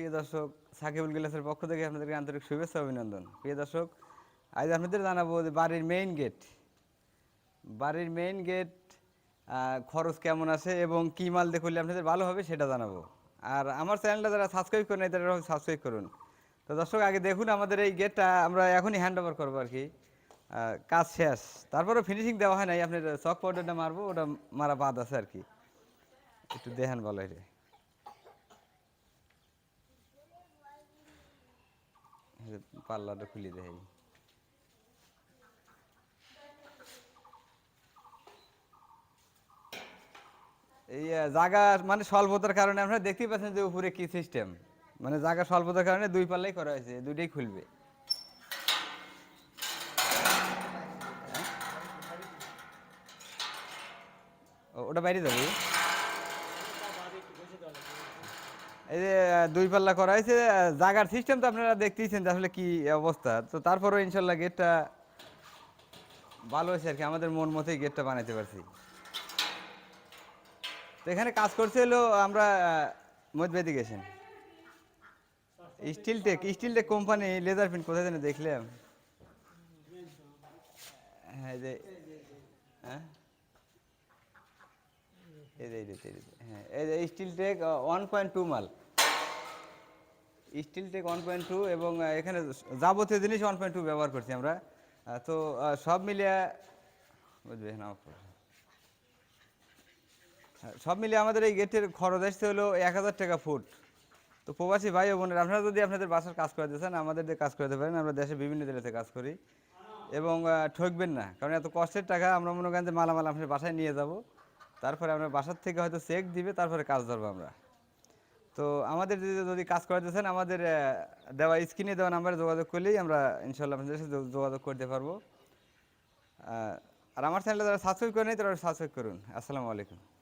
প্রিয় দর্শক, সাকিবুল গিলাসের পক্ষ থেকে আপনাদেরকে আন্তরিক শুভেচ্ছা অভিনন্দন। প্রিয় দর্শক, আজ আপনাদের জানাব যে বাড়ির মেইন গেট বাড়ির মেইন গেট খরচ কেমন আছে এবং কী মাল দেখলে আপনাদের ভালো হবে সেটা জানাব। আর আমার চ্যানেলটা যারা সাবস্ক্রাইব করেন তারা সাবস্ক্রাইব করুন। তো দর্শক, আগে দেখুন আমাদের এই গেটটা আমরা এখনই হ্যান্ড ওভার করব আর কি। কাজ শেষ। তারপরে ফিনিশিং দেওয়া হয় নাই, আপনার চক পাউডারটা মারবো, ওটা মারা বাদ আছে আর কি। একটু দেখেন ভালো রে এই যে পাল্লাটা খুলে দেয় এই জায়গা মানে স্বল্পতার কারণে আপনারা দেখতেই পাচ্ছেন যে উপরে কি সিস্টেম মানে জায়গা স্বল্পতার কারণে দুই পাল্লাই করা হয়েছে দুইটাই খুলবে। ওটা বাইরে যাবে? এই যে দুই পাল্লা করা হয়েছে আহ, জায়গার সিস্টেম তো আপনারা দেখতেইছেন আসলে কি অবস্থা। তো তারপরেও ইনশাল্লাহ গেটটা ভালো হয়েছে আর কি আমাদের মন মতোই গেটটা বানাইতে পারছি। তো এখানে কাজ করছে হলো আমরা মধ্যবেদি গেছেন। Steel tech steel tech company laser print কোথায় যেন দেখলাম। হ্যাঁ যে হ্যাঁ? এই steel tech one point two মাল। Steel tech one point two এবং এখানে যাবতীয় জিনিস ওয়ান পয়েন্ট টু ব্যবহার করছি আমরা। তো সব মিলিয়ে, বুঝবে সব মিলিয়ে আমাদের এই গেটের খরচ আসতে হলো এক হাজার টাকা ফুট। তো প্রবাসী ভাই ও বোনের, আপনারা যদি আপনাদের বাসার কাজ করে দিয়েছেন আমাদের দিয়ে কাজ করতে পারেন, আমরা দেশে বিভিন্ন জেলাতে কাজ করি। এবং ঠকবেন না, কারণ এত কষ্টের টাকা আমরা মনে করেন যে মালামাল আপনার বাসায় নিয়ে যাব। তারপরে আমরা বাসার থেকে হয়তো চেক দিবে, তারপরে কাজ ধরবো আমরা। তো আমাদের যদি যদি কাজ করে দিয়েছেন আমাদের দেওয়া স্ক্রিনে দেওয়া নাম্বারে যোগাযোগ করলেই আমরা ইনশাল্লাহ আপনাদের সাথে যোগাযোগ করতে পারব। আর আমার চ্যানেলে যারা সাবস্ক্রাইব করে নেই, তারা সাবস্ক্রাইব করুন। আসসালামু আলাইকুম।